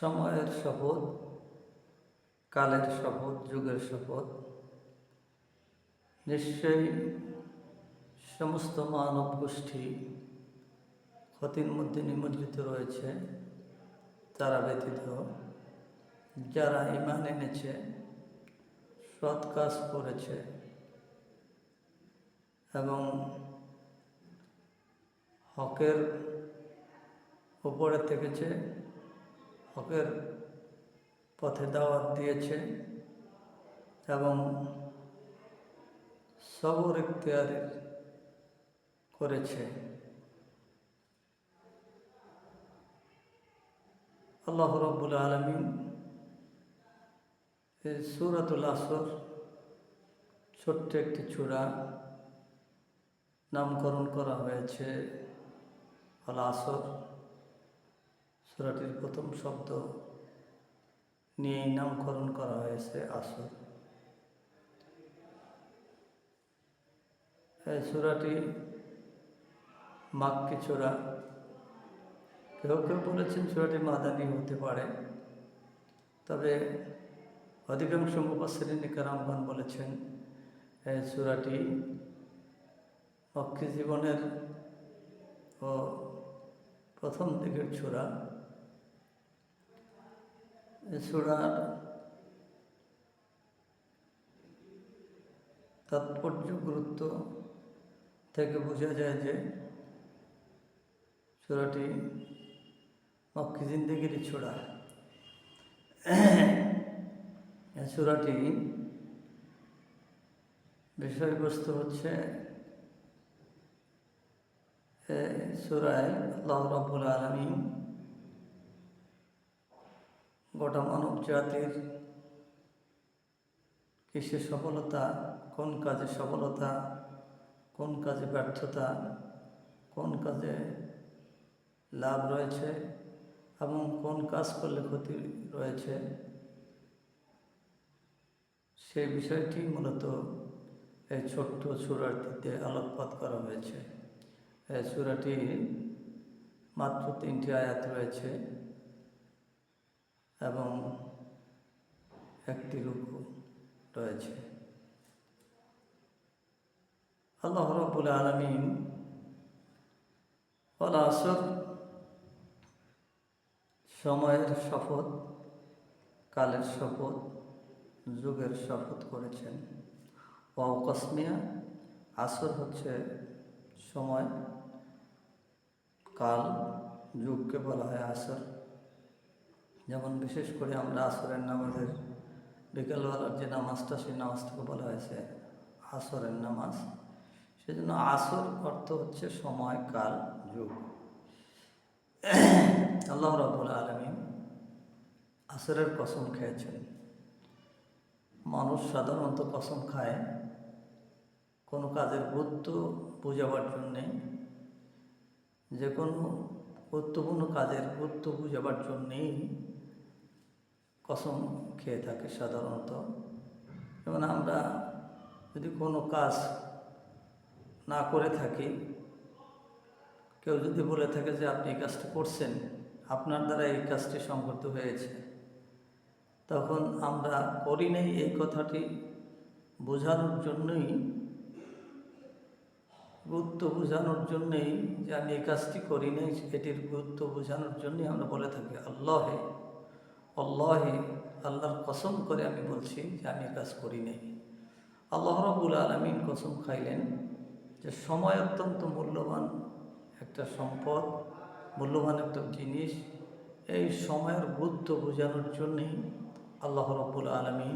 সময়ের শপথ, কালের শপথ, যুগের শপথ। নিশ্চয়ই সমস্ত মানব গোষ্ঠী ক্ষতির মধ্যে নিমজ্জিত রয়েছে, তারা ব্যতীত যারা ইমান এনেছে, সৎ কাজ করেছে এবং হকের উপরে থেকেছে হকের পথে দাওয়াত দিয়েছে এবং সবর ইখতিয়ার করেছে আল্লাহ রব্বুল আলমিন এই সুরাতুল আসর ছোট্ট একটি চূড়া নামকরণ করা হয়েছে। আল আসর। সুরাটির প্রথম শব্দ নিয়েই নামকরণ করা হয়েছে আসর। এই সুরাটি মাক্কি চূড়া কেউ কেউ বলেছেন চূড়াটি মাদানি হতে পারে, তবে অধিকাংশ মুবাসরিন কারামগান বলেছেন এই চূড়াটি মক্কি জীবনের ও প্রথম দিকের চূড়া সুরার তাৎপর্য গুরুত্ব থেকে বোঝা যায় যে সুরাটি মক্কি জিন্দিগিরই ছোড়া। সুরাটি বিষয়বস্তু হচ্ছে সুরায় আল্লাহ রব্বুল আলমী গোটা মানব জাতির কিসে সফলতা, কোন কাজে সফলতা, কোন কাজে ব্যর্থতা, কোন কাজে লাভ রয়েছে এবং কোন কাজ করলে ক্ষতি রয়েছে? সেই বিষয়টি মূলত এই ছোট্ট সুরাটিতে আলোকপাত করা হয়েছে। এই সুরাটি মাত্র তিনটি আয়াত রয়েছে। এবং একটি রূপ রয়েছে। আল্লাহ রবুল আলমিন আসর সময়ের শপথ, কালের শপথ, যুগের শপথ করেছেন। কসমিয়া, আসর হচ্ছে সময়, কাল, যুগকে বলা হয় আসর। যেমন বিশেষ করে আমরা আসরের নামাজের বিকেলবেলার যে নামাজটা, সেই নামাজটাকে বলা হয়েছে আসরের নামাজ। সেজন্য আসর অর্থ হচ্ছে সময়, কাল, যুগ। আল্লাহ রবুল আলমী আসরের কসম খেয়েছেন। মানুষ সাধারণত কসম খায় কোনো কাজের গুরুত্ব বোঝাবার জন্যে, যে কোনো গুরুত্বপূর্ণ কাজের গুরুত্ব বোঝাবার জন্যেই কসম খেয়ে থাকে সাধারণত। যেমন আমরা যদি কোনো কাজ না করে থাকি, কেউ যদি বলে থাকে যে আপনি এই কাজটা করছেন, আপনার দ্বারা এই কাজটি সংগত হয়েছে, তখন আমরা করি নেই এই কথাটি বোঝানোর জন্যই, গুরুত্ব বোঝানোর জন্যেই যে আমি এই কাজটি করি নেই, এটির গুরুত্ব বোঝানোর জন্যই আমরা বলে থাকি, আল্লাহে আল্লাহে আল্লাহর কসম করে আমি বলছি যে আমি কাজ করি নেই। আল্লাহ রবুল আলমিন কসম খাইলেন যে সময় অত্যন্ত মূল্যবান একটা সম্পদ, মূল্যবান একটা জিনিস, এই সময়ের গুরুত্ব বোঝানোর জন্যেই আল্লাহ রব্বুল আলমী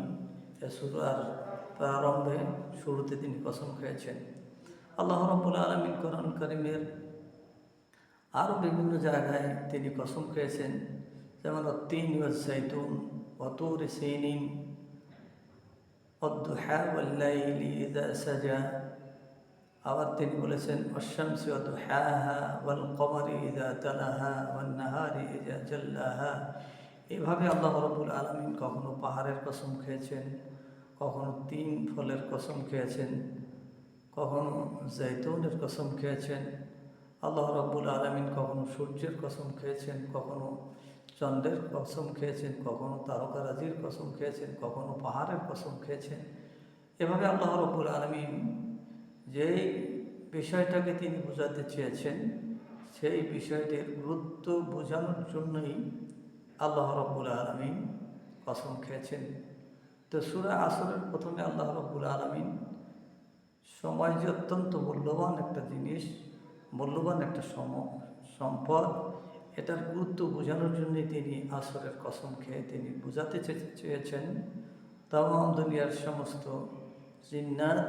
সুরার প্রারম্ভে শুরুতে তিনি কসম খেয়েছেন আল্লাহ রব্বুল আলমিন কোরআন করিমের আরও বিভিন্ন জায়গায় তিনি কসম খেয়েছেন যেমন অত্তিন ওয়াসাইতুন অতুর সিনিন, অদ্দুহা ওয়াল্লাইলি ইদা সাজা। আবার তিনি বলেছেন অশামসি অদুহ্যাহা ওয়াল কমারি ইদা তালাহা ওয়াল নাহারি ইদা জাল্লাহা। এভাবে আল্লাহ রবুল আলমিন কখনো পাহাড়ের কসম খেয়েছেন, কখনো তিন ফলের কসম খেয়েছেন, কখনো জৈতুনের কসম খেয়েছেন। আল্লাহ রব্বুল আলমিন কখনো সূর্যের কসম খেয়েছেন, কখনো চন্দ্রের কসম খেয়েছেন, কখনো তারকারাজির কসম খেয়েছেন, কখনো পাহাড়ের কসম খেয়েছেন। এভাবে আল্লাহ রব্বুল আলমিন যেই বিষয়টাকে তিনি বোঝাতে চেয়েছেন, সেই বিষয়টির গুরুত্ব বোঝানোর জন্যই আল্লাহ রব্বুল আলমিন কসম খেয়েছেন। তো সুরা আসরের প্রথমে আল্লাহ রব্বুল আলমিন সময় যে অত্যন্ত মূল্যবান একটা জিনিস, মূল্যবান একটা সম, সম্পদ এটার গুরুত্ব বোঝানোর জন্য তিনি আসরের কসম খেয়ে তিনি বোঝাতে চেয়েছেন। তাম দুনিয়ার সমস্ত জিন্নাত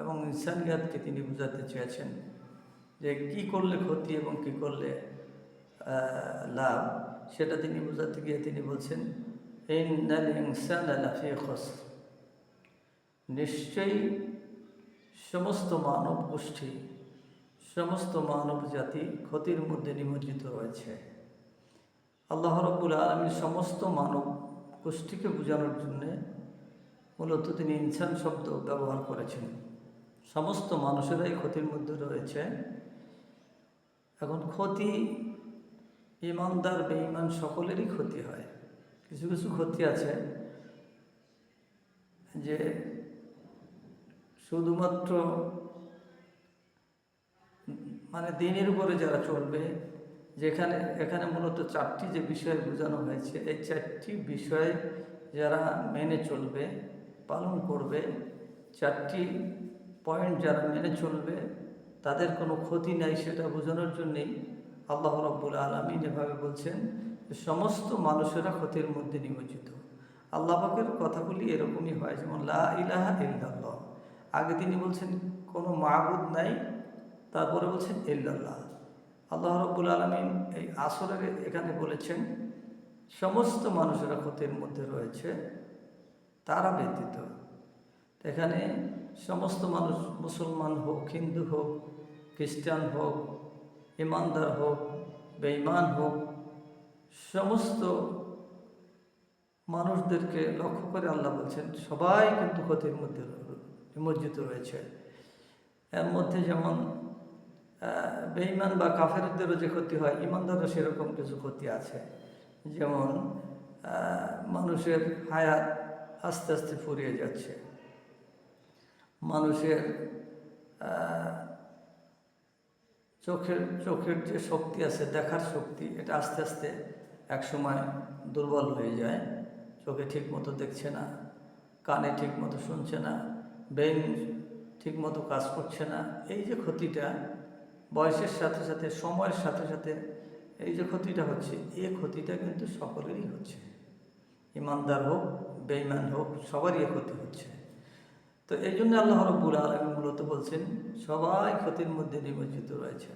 এবং ইনসানিয়াতকে তিনি বোঝাতে চেয়েছেন যে কি করলে ক্ষতি এবং কি করলে লাভ, সেটা তিনি বোঝাতে গিয়ে তিনি বলছেন নিশ্চয়ই সমস্ত মানব গোষ্ঠী সমস্ত মানব জাতি ক্ষতির মধ্যে নিমজ্জিত রয়েছে। আল্লাহ রব্বুল আলমীর সমস্ত মানব গোষ্ঠীকে বোঝানোর জন্যে মূলত তিনি ইনসান শব্দ ব্যবহার করেছেন। সমস্ত মানুষেরাই ক্ষতির মধ্যে রয়েছে। এখন ক্ষতি, ইমানদার, বেঈমান সকলেরই ক্ষতি হয়। কিছু কিছু ক্ষতি আছে যে শুধুমাত্র মানে দিনের উপরে যারা চলবে, যেখানে, এখানে মূলত চারটি যে বিষয় বোঝানো হয়েছে, এই চারটি বিষয় যারা মেনে চলবে, পালন করবে, চারটি পয়েন্ট যারা মেনে চলবে, তাদের কোনো ক্ষতি নাই সেটা বোঝানোর জন্যেই আল্লাহ রব্বুল আলমিন এভাবে বলছেন সমস্ত মানুষেরা ক্ষতির মধ্যে নিমজ্জিত। আল্লাহ পাকের কথাগুলি এরকমই হয়, যেমন, লা ইল্লাল্লাহ। আগে তিনি বলছেন, কোনো মাহবুদ নাই তারপরে বলছেন, ইল্লাল্লাহ। আল্লাহ রব্বুল আলমিন এই আসরের এখানে বলেছেন, সমস্ত মানুষেরা ক্ষতির মধ্যে রয়েছে, তারা ব্যতীত। এখানে সমস্ত মানুষ মুসলমান হোক, হিন্দু হোক, খ্রিস্টান হোক, ইমানদার হোক, বেঈমান হোক, সমস্ত মানুষদেরকে লক্ষ্য করে আল্লাহ বলছেন, সবাই কিন্তু ক্ষতির মধ্যে নিমজ্জিত রয়েছে। এর মধ্যে যেমন বেঈমান বা কাফেরদেরও যে ক্ষতি হয় ইমানদারও সেরকম কিছু ক্ষতি আছে। যেমন মানুষের হায়াত আস্তে আস্তে ফুরিয়ে যাচ্ছে। মানুষের চোখের চোখের যে শক্তি আছে, দেখার শক্তি, এটা আস্তে আস্তে একসময় দুর্বল হয়ে যায়। চোখে ঠিক মতো দেখছে না, কানে ঠিক মতো শুনছে না ব্রেন ঠিক মতো কাজ করছে না। এই যে ক্ষতিটা বয়সের সাথে সাথে, সময়ের সাথে সাথে এই যে ক্ষতিটা হচ্ছে এই ক্ষতিটা কিন্তু সকলেরই হচ্ছে। ইমানদার হোক, বেঈমান হোক, সবারই ক্ষতি হচ্ছে। তো এই জন্য আল্লাহ রব্বুল আলমী মূলত বলছেন, সবাই ক্ষতির মধ্যে নিমজ্জিত রয়েছে।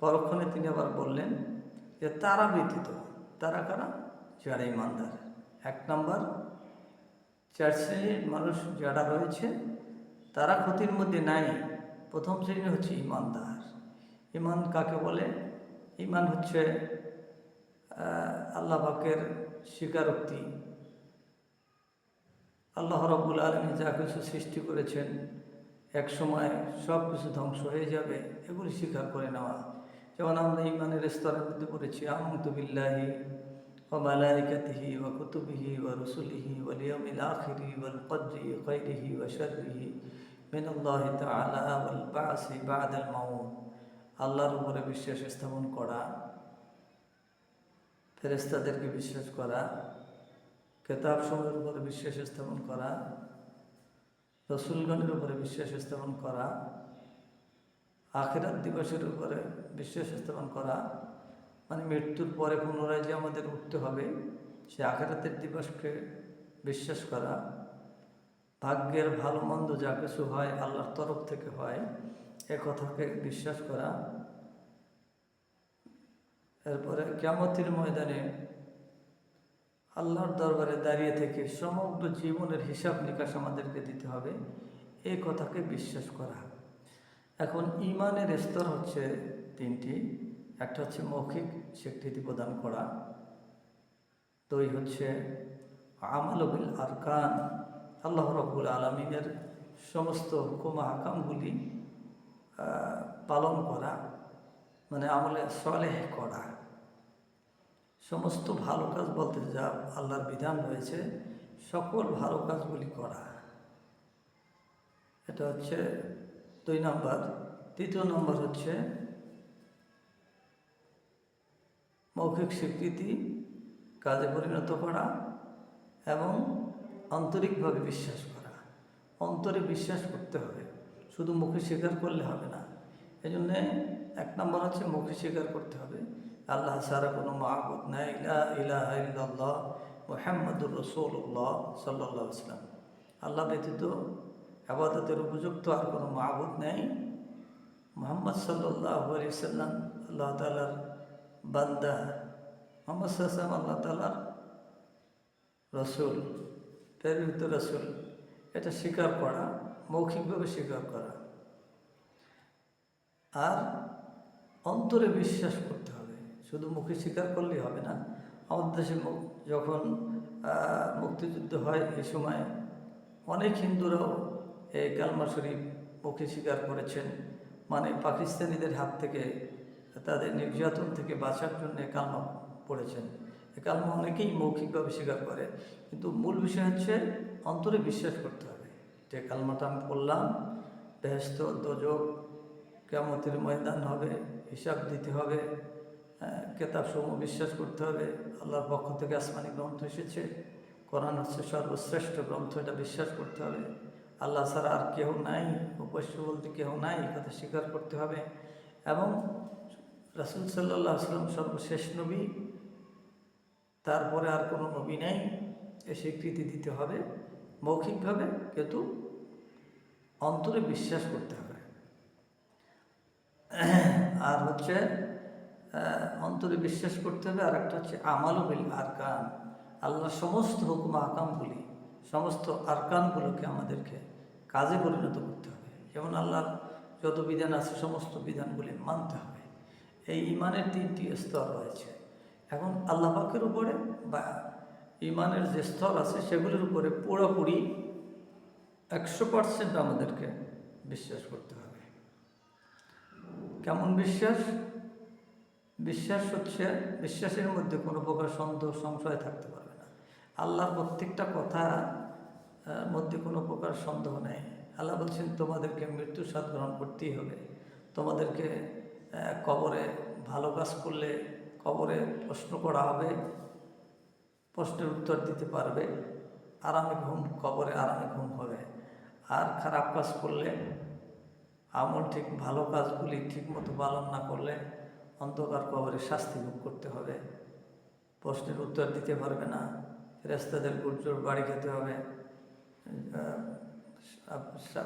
পরক্ষণে তিনি আবার বললেন যে, তারা ব্যতীত, তারা কারা? যারা ইমানদার। এক নম্বর, চার শ্রেণির মানুষ যারা রয়েছে, তারা ক্ষতির মধ্যে নাই। প্রথম শ্রেণি হচ্ছে ইমানদার। ইমান কাকে বলে? ইমান হচ্ছে আল্লাহ পাকের স্বীকারোক্তি। আল্লাহ রব্বুল আলমী যা কিছু সৃষ্টি করেছেন, এক সময় সব কিছু ধ্বংস হয়ে যাবে এগুলি স্বীকার করে নেওয়া। যেমন আমরা ইমানের স্তরের মধ্যে পড়েছি, আমন্তু বিল্লাহি ও মালাইকাতিহি ও কুতুবিহি ও রসুলিহি ও লিয়মিল আখিরি ওয়াল কদ্রি খৈরিহি ও শর্রিহি মিন আল্লাহ তাআলা ওয়াল বাসি বাদাল মাউত। আল্লাহর উপরে বিশ্বাস স্থাপন করা ফেরেস্তাদেরকে বিশ্বাস করা কেতাব সময়ের উপরে বিশ্বাস স্থাপন করা, রসুলগণের উপরে বিশ্বাস স্থাপন করা, আখেরাত দিবসের উপরে বিশ্বাস স্থাপন করা মানে মৃত্যুর পরে পুনরায় যে আমাদের উঠতে হবে, সে আখেরাতের দিবসকে বিশ্বাস করা, ভাগ্যের ভালো মন্দ যা কিছু হয় আল্লাহর তরফ থেকে হয় এ কথাকে বিশ্বাস করা। এরপরে কেমতির ময়দানে আল্লাহর দরবারে দাঁড়িয়ে থেকে সমগ্র জীবনের হিসাব নিকাশ আমাদেরকে দিতে হবে এই কথাকে বিশ্বাস করা। এখন ইমানের স্তর হচ্ছে তিনটি। একটা হচ্ছে মৌখিক স্বীকৃতি প্রদান করা। দুই হচ্ছে আমালবিল আরকান। আল্লাহ রবুল আলমিনের সমস্ত হুকুম হাকামগুলি পালন করা মানে আমলে সলেহ করা, সমস্ত ভালো কাজ বলতে যা আল্লাহর বিধান রয়েছে, সকল ভালো কাজগুলি করা। এটা হচ্ছে দুই নম্বর। তৃতীয় নম্বর হচ্ছে মৌখিক স্বীকৃতি, কাজে পরিণত করা এবং আন্তরিকভাবে বিশ্বাস করা। অন্তরে বিশ্বাস করতে হবে। শুধু মুখে স্বীকার করলে হবে না। এই জন্যে এক নম্বর হচ্ছে মুখে স্বীকার করতে হবে। আল্লাহ সারা কোনো মাহবুদ নাই। ইলা ইলাহ ইল্লাল্লাহ মোহাম্মদুর রসুল্লাহ সাল্লাহ ইসলাম আল্লাহ ব্যতীত আবাদতের উপযুক্ত আর কোনো মাহবুদ নেই। মোহাম্মদ সাল্লাহ সাল্লাম আল্লাহ তালার বান্দা। মোহাম্মদ সাল্লাম আল্লাহ তালার রসুল, প্রেরিত রসুল। এটা স্বীকার করা মৌখিকভাবে স্বীকার করা। আর অন্তরে বিশ্বাস করতে হবে। শুধু মুখে স্বীকার করলেই হবে না। আমাদের দেশে যখন মুক্তিযুদ্ধ হয় এই সময় অনেক হিন্দুরাও এই কালমা শরীফ মুখে স্বীকার করেছেন। মানে পাকিস্তানিদের হাত থেকে, তাদের নির্যাতন থেকে বাঁচার জন্য কালমা পড়েছেন। কালমা অনেকেই মৌখিকভাবে স্বীকার করে। কিন্তু মূল বিষয় হচ্ছে অন্তরে বিশ্বাস করতে হবে। যে কালমাটা আমি পড়লাম বেহস্ত দোজক কেমতের ময়দান হবে হিসাব দিতে হবে আহ, কেতাবসমূহ বিশ্বাস করতে হবে আল্লাহর পক্ষ থেকে আসমানি গ্রন্থ এসেছে কোরআন হচ্ছে সর্বশ্রেষ্ঠ গ্রন্থ এটা বিশ্বাস করতে হবে আল্লাহ ছাড়া আর কেউ নাই উপাস্য বলতে কেউ নাই কথা স্বীকার করতে হবে এবং রাসুল সাল্লাহ আসলাম সর্বশেষ নবী তারপরে আর কোনো নবী নেই এ স্বীকৃতি দিতে হবে মৌখিকভাবে কিন্তু অন্তরে বিশ্বাস করতে হবে। আর হচ্ছে অন্তরে বিশ্বাস করতে হবে, আর একটা হচ্ছে আমালও বিল আরকান। আল্লাহর সমস্ত হুকুম আকামগুলি, সমস্ত আরকানগুলোকে আমাদেরকে কাজে পরিণত করতে হবে। যেমন আল্লাহর যত বিধান আছে, সমস্ত বিধানগুলি মানতে হবে। এই ইমানের তিনটি স্তর রয়েছে। এখন আল্লাহ পাকের উপরে বা ইমানের যে স্তর আছে, সেগুলির উপরে পুরোপুরি একশো পার্সেন্ট আমাদেরকে বিশ্বাস করতে হবে। কেমন বিশ্বাস? বিশ্বাস হচ্ছে, বিশ্বাসের মধ্যে কোনো প্রকার সন্দেহ, সংশয় থাকতে পারবে না। আল্লাহর প্রত্যেকটা কথা মধ্যে কোনো প্রকার সন্দেহ নেই। আল্লাহ বলছেন, তোমাদেরকে মৃত্যু স্বাদ গ্রহণ করতেই হবে। তোমাদেরকে কবরে ভালো কাজ করলে কবরে প্রশ্ন করা হবে, প্রশ্নের উত্তর দিতে পারবে। আরামে ঘুম, কবরে আরামে ঘুম হবে। আর খারাপ কাজ করলে, আমল ঠিক, ভালো কাজগুলি ঠিক মতো পালন না করলে অন্ধকার কবরে শাস্তি ভোগ করতে হবে। প্রশ্নের উত্তর দিতে পারবে না। রেস্তাদের গুর্জোর বাড়ি খেতে হবে।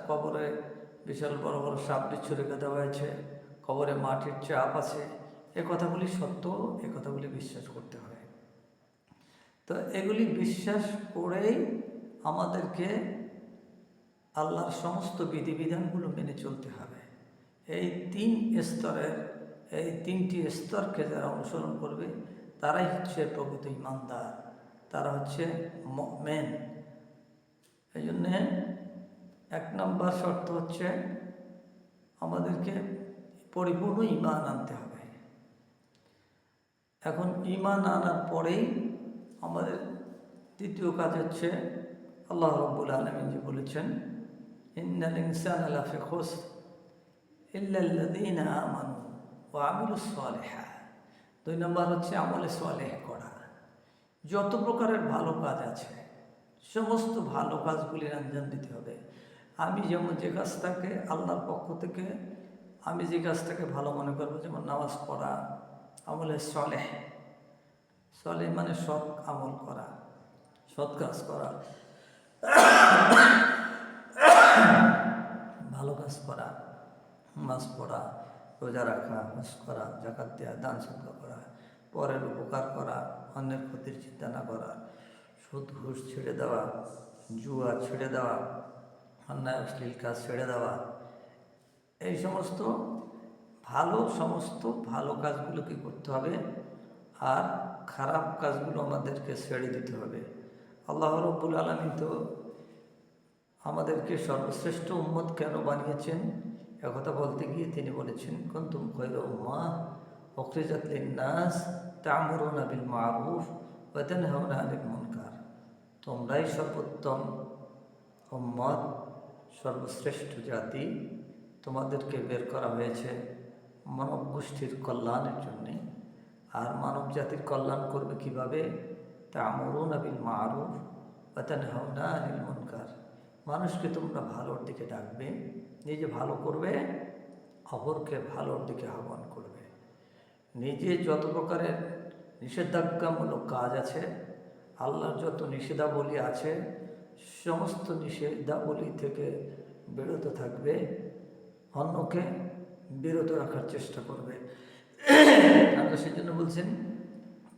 কবরে বিশাল বড় বড় সাপ বিচ্ছু রেখে দেওয়া হয়েছে। কবরে মাটির চাপ আছে। এ কথাগুলি সত্য এ কথাগুলি বিশ্বাস করতে হবে। তো এগুলি বিশ্বাস করেই আমাদেরকে আল্লাহর সমস্ত বিধিবিধানগুলো মেনে চলতে হবে। এই তিন স্তরের, এই তিনটি স্তরকে যারা অনুসরণ করবে, তারাই হচ্ছে প্রকৃত ইমানদার। তারা হচ্ছে মেন এই জন্যে এক নম্বর শর্ত হচ্ছে আমাদেরকে পরিপূর্ণ ইমান আনতে হবে। এখন ইমান আনার পরেই আমাদের তৃতীয় কাজ হচ্ছে আল্লাহ রব্বুল আলমিন যে বলেছেন ইন্নাল ইনসান আলাফি খোস ইল্লাল্লাযীনা আমানু ওয়া আমিলুস সালিহাত দুই নম্বর হচ্ছে আমলে সালেহ করা। যত প্রকারের ভালো কাজ আছে, সমস্ত ভালো কাজগুলির আঞ্জাম দিতে হবে। আমি যেমন যে কাজটাকে আল্লাহর পক্ষ থেকে, আমি যে কাজটাকে ভালো মনে করব, যেমন নামাজ পড়া, আমলে সলেহ। সলেহ মানে সৎ আমল করা, সৎ কাজ করা। ভালো কাজ করা, নামাজ পড়া, রোজা রাখা, হজ করা, জাকাত দেওয়া দান সৎকা করা, পরের উপকার করা, অন্যের ক্ষতির চিন্তা না করা, সুদ, ঘুষ ছেড়ে দেওয়া, জুয়া ছেড়ে দেওয়া, অন্যায়, অশ্লীল কাজ ছেড়ে দেওয়া, এই সমস্ত, ভালো সমস্ত ভালো কাজগুলোকে করতে হবে আর খারাপ কাজগুলো আমাদেরকে ছেড়ে দিতে হবে। আল্লাহ রব্বুল আলমী তো আমাদেরকে সর্বশ্রেষ্ঠ উম্মত কেন বানিয়েছেন? একথা বলতে গিয়ে তিনি বলেছেন, কন্তুম খৈর উম্মা অখরিজাত নাস তামরুনা বিল মারুফ ওয়াতানহাউনা আনিল মুনকার। তোমরাই সর্বোত্তম উম্মত, সর্বশ্রেষ্ঠ জাতি। তোমাদেরকে বের করা হয়েছে মানব গোষ্ঠীর কল্যাণের জন্যে। আর মানব জাতির কল্যাণ করবে কীভাবে? তা আবিল মারুফ ওয়াতানহাউনা আনিল মুনকার। মানুষকে তোমরা ভালোর দিকে ডাকবে, নিজে ভালো করবে, অপরকে ভালোর দিকে আহ্বান করবে। নিজে যত প্রকারের নিষেধাজ্ঞামূলক কাজ আছে, আল্লাহর যত নিষেধাবলী আছে, সমস্ত নিষেধাবলী থেকে বিরত থাকবে, অন্যকে বিরত রাখার চেষ্টা করবে। আল্লাহ সেজন্য বলছেন,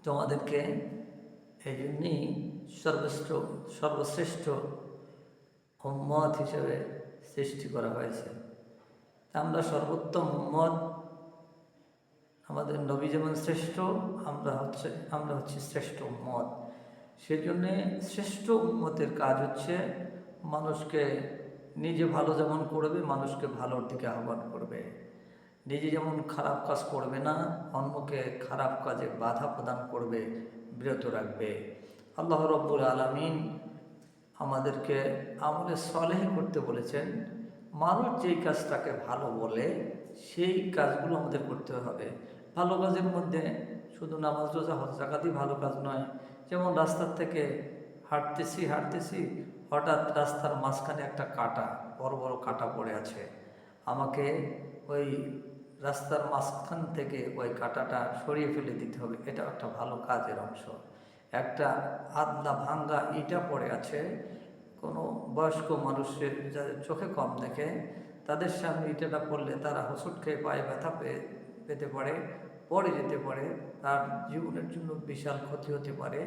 তোমাদেরকে এই জন্যই সর্বশ্রেষ্ঠ সর্বশ্রেষ্ঠ উম্মত হিসেবে সৃষ্টি করা হয়েছে। আমরা সর্বোত্তম উম্মত আমাদের নবী যেমন শ্রেষ্ঠ, আমরা হচ্ছে, আমরা হচ্ছি শ্রেষ্ঠ উম্মত সেজন্যে শ্রেষ্ঠ উম্মতের কাজ হচ্ছে মানুষকে নিজে ভালো যেমন করবে, মানুষকে ভালোর দিকে আহ্বান করবে। নিজে যেমন খারাপ কাজ করবে না, অন্যকে খারাপ কাজে বাধা প্রদান করবে, বিরত রাখবে। আল্লাহ রব্বুল আলমিন আমাদেরকে আমলে সলেহ করতে বলেছেন, মানুষ যেই কাজটাকে ভালো বলে, সেই কাজগুলো আমাদের করতে হবে। ভালো কাজের মধ্যে শুধু নামাজ, রোজা, হজ, জাকাতই ভালো কাজ নয়। যেমন রাস্তার থেকে হাঁটতেছি হাঁটতেছি, হঠাৎ রাস্তার মাঝখানে একটা কাটা, বড় বড় কাটা পড়ে আছে। আমাকে ওই রাস্তার মাঝখান থেকে ওই কাটাটা সরিয়ে ফেলে দিতে হবে। এটা একটা ভালো কাজের অংশ। একটা আদলা ভাঙ্গা ইটা পড়ে আছে। কোনো বয়স্ক মানুষের যাদের চোখে কম দেখে, তাদের সামনে ইটাটা পড়লে তারা হোঁচট খেয়ে পায়ে ব্যথা পেয়ে, পেতে পারে, পড়ে যেতে পারে, তার জীবনের জন্য বিশাল ক্ষতি হতে পারে।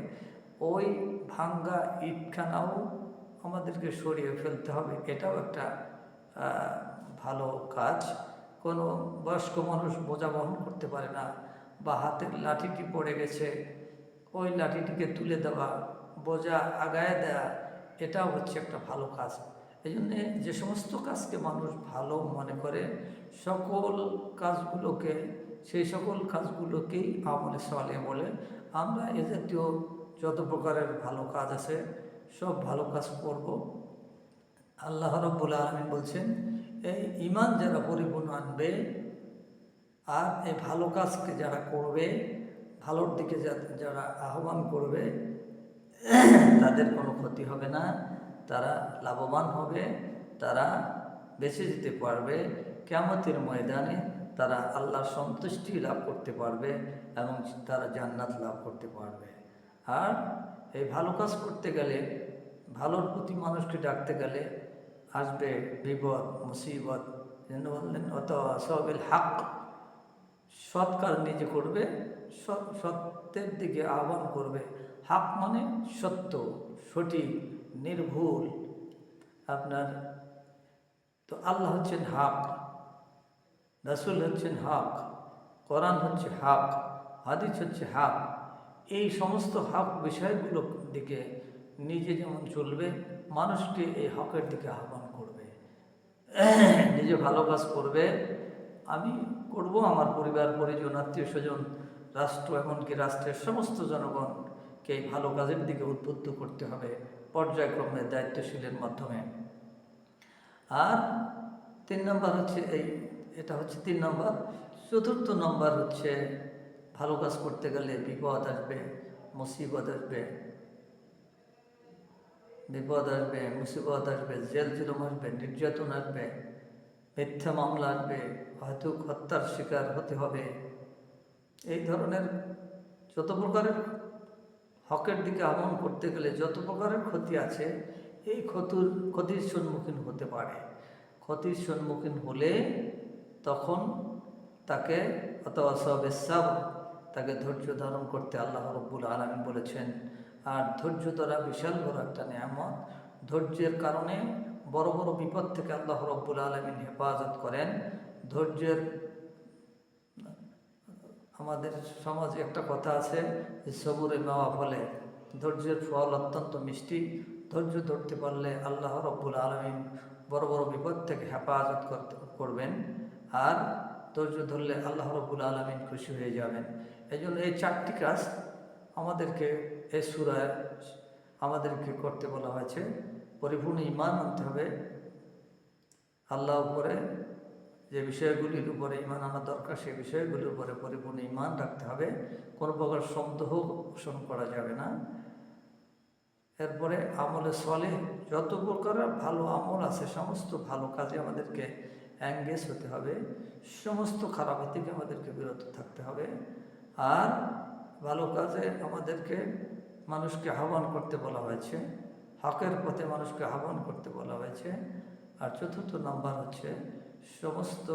ওই ভাঙ্গা ইটখানাও আমাদেরকে সরিয়ে ফেলতে হবে, এটাও একটা ভালো কাজ। কোনো বয়স্ক মানুষ বোঝা বহন করতে পারে না, বা হাতের লাঠিটি পড়ে গেছে ওই লাঠিটিকে তুলে দেওয়া, বোঝা, আগায় দেয়া, এটাও হচ্ছে একটা ভালো কাজ। এই জন্যে যে সমস্ত কাজকে মানুষ ভালো মনে করে, সকল কাজগুলোকে, সেই সকল কাজগুলোকেই আমলে সলে বলে। আমরা এ জাতীয় যত প্রকারের ভালো কাজ আছে, সব ভালো কাজ করব। আল্লাহ রব্বুল আলমিন বলছেন, এই ইমান যারা পরিপূর্ণ আনবে, আর এই ভালো কাজকে যারা করবে ভালোর দিকে যারা আহ্বান করবে, তাদের কোনো ক্ষতি হবে না। তারা লাভবান হবে, তারা বেঁচে যেতে পারবে। কেমতের ময়দানে তারা আল্লাহর সন্তুষ্টি লাভ করতে পারবে এবং তারা জান্নাত লাভ করতে পারবে। আর এই ভালো কাজ করতে গেলে, ভালোর প্রতি মানুষকে ডাকতে গেলে আসবে বিপদ, মুসিবত। অত সবেল হাক। সৎ কাজ নিজে করবে সত্যের দিকে আহ্বান করবে। হাক মানে সত্য, সঠিক, নির্ভুল। আপনার, তো আল্লাহ হচ্ছেন হাক, রাসুল হচ্ছেন হাক, কোরআন হচ্ছে হাক, হাদিস হচ্ছে হাক। এই সমস্ত হক বিষয়গুলোর দিকে নিজে যেমন চলবে মানুষকে এই হকের দিকে আহ্বান করবে। নিজে ভালো কাজ করবে। আমি করব, আমার পরিবার, পরিজন, আত্মীয় স্বজন রাষ্ট্র এমনকি রাষ্ট্রের সমস্ত জনগণকে এই ভালো কাজের দিকে উদ্বুদ্ধ করতে হবে পর্যায়ক্রমে দায়িত্বশীলের মাধ্যমে। আর তিন নম্বর হচ্ছে এই, এটা হচ্ছে তিন নম্বর। চতুর্থ নম্বর হচ্ছে ভালো কাজ করতে গেলে বিপদ আসবে, মুসিবত আসবে। বিপদ আসবে, মুসিবত আসবে, জেল জুলুম আসবে, নির্যাতন আসবে, মিথ্যা মামলা আসবে, হয়তো হত্যার শিকার হতে হবে। এই ধরনের যত প্রকারের হকের দিকে আহ্বান করতে গেলে যত প্রকারের ক্ষতি আছে, এই ক্ষতির ক্ষতির সম্মুখীন হতে পারে। ক্ষতির সম্মুখীন হলে তখন তাকে অথবা সবেসাব তাকে ধৈর্য ধারণ করতে আল্লাহ রব্বুল আলমিন বলেছেন। আর ধৈর্য ধরা বিশাল বড় একটা নিয়ামত। ধৈর্যের কারণে বড় বড় বিপদ থেকে আল্লাহ রব্বুল আলমিন হেফাজত করেন। ধৈর্যের আমাদের সমাজে একটা কথা আছে যে সবুরে মেওয়া ফলে ধৈর্যের ফল অত্যন্ত মিষ্টি। ধৈর্য ধরতে পারলে আল্লাহ রব্বুল আলমিন বড় বড় বিপদ থেকে হেফাজত করতে, করবেন। আর ধৈর্য ধরলে আল্লাহ রব্বুল আলমিন খুশি হয়ে যাবেন। এই জন্য এই চারটি কাজ আমাদেরকে এই সুরায় আমাদেরকে করতে বলা হয়েছে। পরিপূর্ণ ইমান আনতে হবে। আল্লাহ উপরে যে বিষয়গুলির উপরে ইমান আনা দরকার, সেই বিষয়গুলির উপরে পরিপূর্ণ ইমান রাখতে হবে। কোনো প্রকার সন্দেহ পোষণ করা যাবে না। এরপরে আমলে সলে যত প্রকার ভালো আমল আছে, সমস্ত ভালো কাজে আমাদেরকে অ্যাঙ্গেজ হতে হবে। সমস্ত খারাপের থেকে আমাদেরকে বিরত থাকতে হবে। আর ভালো কাজে আমাদেরকে মানুষকে আহ্বান করতে বলা হয়েছে। হকের পথে মানুষকে আহ্বান করতে বলা হয়েছে। আর চতুর্থ নাম্বার হচ্ছে সমস্ত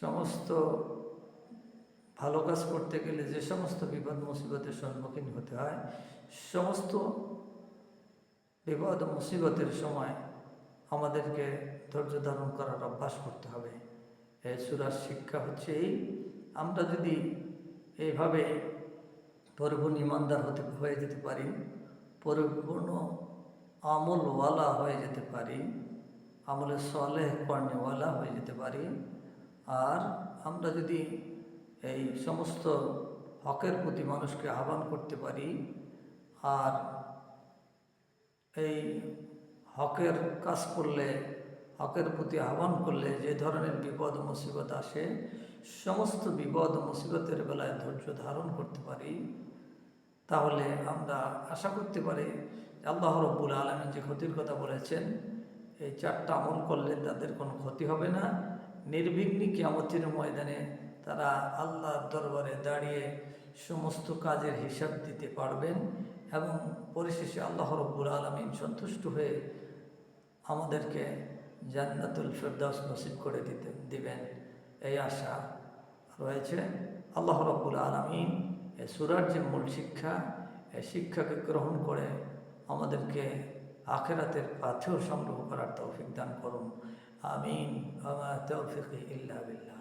সমস্ত ভালো কাজ করতে গেলে যে সমস্ত বিপদ মুসিবতের সম্মুখীন হতে হয়, সমস্ত বিপদ মুসিবতের সময় আমাদেরকে ধৈর্য ধারণ করার অভ্যাস করতে হবে। এই সুরার শিক্ষা হচ্ছে এই, আমরা যদি এইভাবে পরিপূর্ণ ইমানদার হতে, হয়ে যেতে পারি, পরিপূর্ণ আমলওয়ালা হয়ে যেতে পারি আমলে সলেহ কর্ণেওয়ালা হয়ে যেতে পারি। আর আমরা যদি এই সমস্ত হকের প্রতি মানুষকে আহ্বান করতে পারি, আর এই হকের কাজ করলে, হকের প্রতি আহ্বান করলে, যে ধরনের বিপদ মুসিবত আসে, সমস্ত বিপদ মুসিবতের বেলায় ধৈর্য ধারণ করতে পারি। তাহলে আমরা আশা করতে পারি, আল্লাহ রব্বুল আলমী যে ক্ষতির কথা বলেছেন এই চারটা আমল করলে তাদের কোনো ক্ষতি হবে না। নির্বিঘ্নে কিয়ামতের ময়দানে তারা আল্লাহর দরবারে দাঁড়িয়ে সমস্ত কাজের হিসাব দিতে পারবেন এবং পরিশেষে আল্লাহ রব্বুল আলমিন সন্তুষ্ট হয়ে আমাদেরকে জান্নাতুল ফেরদাস নসিব করে দিতে, দিবেন। এই আশা রয়েছে। আল্লাহ রব্বুল আলমিন এই সুরার যে মূল শিক্ষা, এই শিক্ষাকে গ্রহণ করে আমাদেরকে আখেরাতের পাথেও সংগ্রহ করার তৌফিক দান করুন। আমিন। আমা তৌফিক ইল্লা বিল্লাহ।